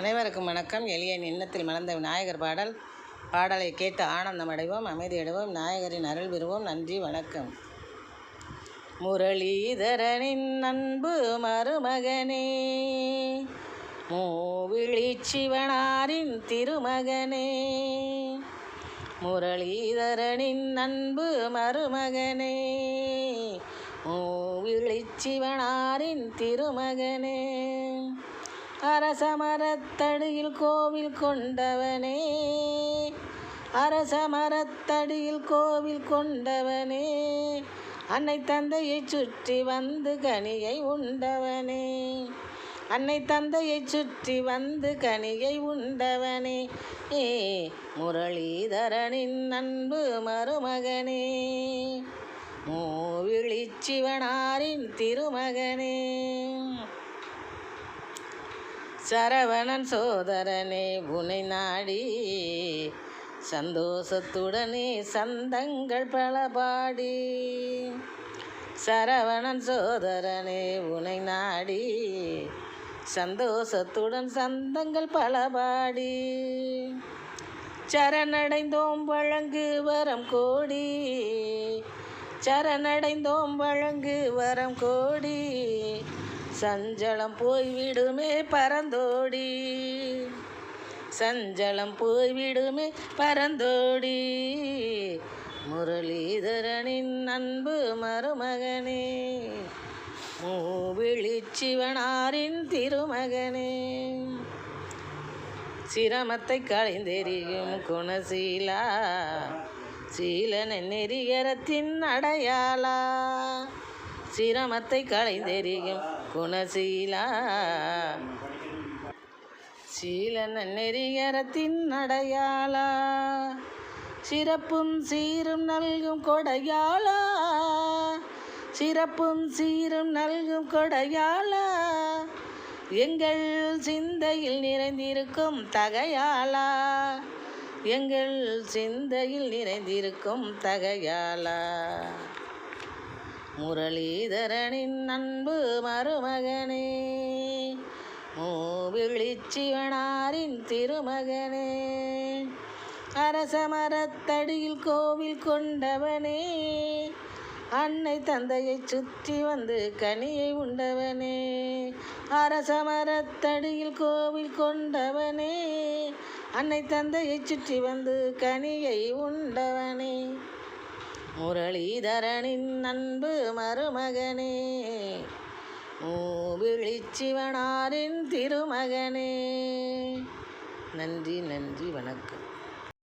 அனைவருக்கும் வணக்கம். எளியன் எண்ணத்தில் மலர்ந்த விநாயகர் பாடல். பாடலை கேட்டு ஆனந்தம் அடைவோம் அமைதியடைவோம் நாயகரின் விநாயகரின் அருள் பெறுவோம். நன்றி வணக்கம். முரளிதரனின் அன்பு மருமகனே மூவிழி சிவனாரின் திருமகனே முரளிதரனின் அன்பு மருமகனே மூவிழி சிவனாரின் திருமகனே. அரசமரத்தடியில் கோவில் கொண்டவனே. அரசமரத்தடியில் கோவில் கொண்டவனே. அன்னை தந்தையை சுற்றி வந்து கனியை உண்டவனே. அன்னை தந்தையை சுற்றி வந்து கனியை உண்டவனே. ஏ முரளிதரனின் அன்பு மருமகனே. மூவிழி சிவனாரின் திருமகனே. சரவணன் சோதரனே உனை நாடி. சந்தோஷத்துடனே சந்தங்கள் பல பாடி சரவணன் சோதரனே உனை நாடி. சந்தோஷத்துடன் சந்தங்கள் பல பாடி சரணடைந்தோம் வழங்கு வரம் கோடி. சரணடைந்தோம் வழங்கு வரம் கோடி. சஞ்சலம் போய்விடுமே பரந்தோடி. சஞ்சலம் போய்விடுமே பரந்தோடி. முரளிதரனின் அன்பு மருமகனே மூவிழி சிவனாரின் திருமகனே. சிரமத்தை களைந்தெறியும் குணசீலா சீலன நெறிகரத்தின் அடையாளா. சிரமத்தை களைந்தெறியும் குணசீலா. சீலன நெறியரத்தின் அடையாளா. சிறப்பும் சீரும் நல்கும் கொடையாளா. சிறப்பும் சீரும் நல்கும் கொடையாளா. எங்கள் சிந்தையில் நிறைந்திருக்கும் தகையாளா. எங்கள் சிந்தையில் நிறைந்திருக்கும் தகையாளா. முரளிதரனின் அன்பு மருமகனே. மூவிழிச்சிவனாரின் திருமகனே. திருமகனே அரசமரத்தடியில் கோவில் கொண்டவனே. அன்னை தந்தையை சுற்றி வந்து கனியை உண்டவனே. அரசமரத்தடியில் கோவில் கொண்டவனே. அன்னை தந்தையை சுற்றி வந்து கனியை உண்டவனே. முரளிதரனின் அன்பு மருமகனே மூவிழி சிவனாரின் திருமகனே. நன்றி நன்றி வணக்கம்.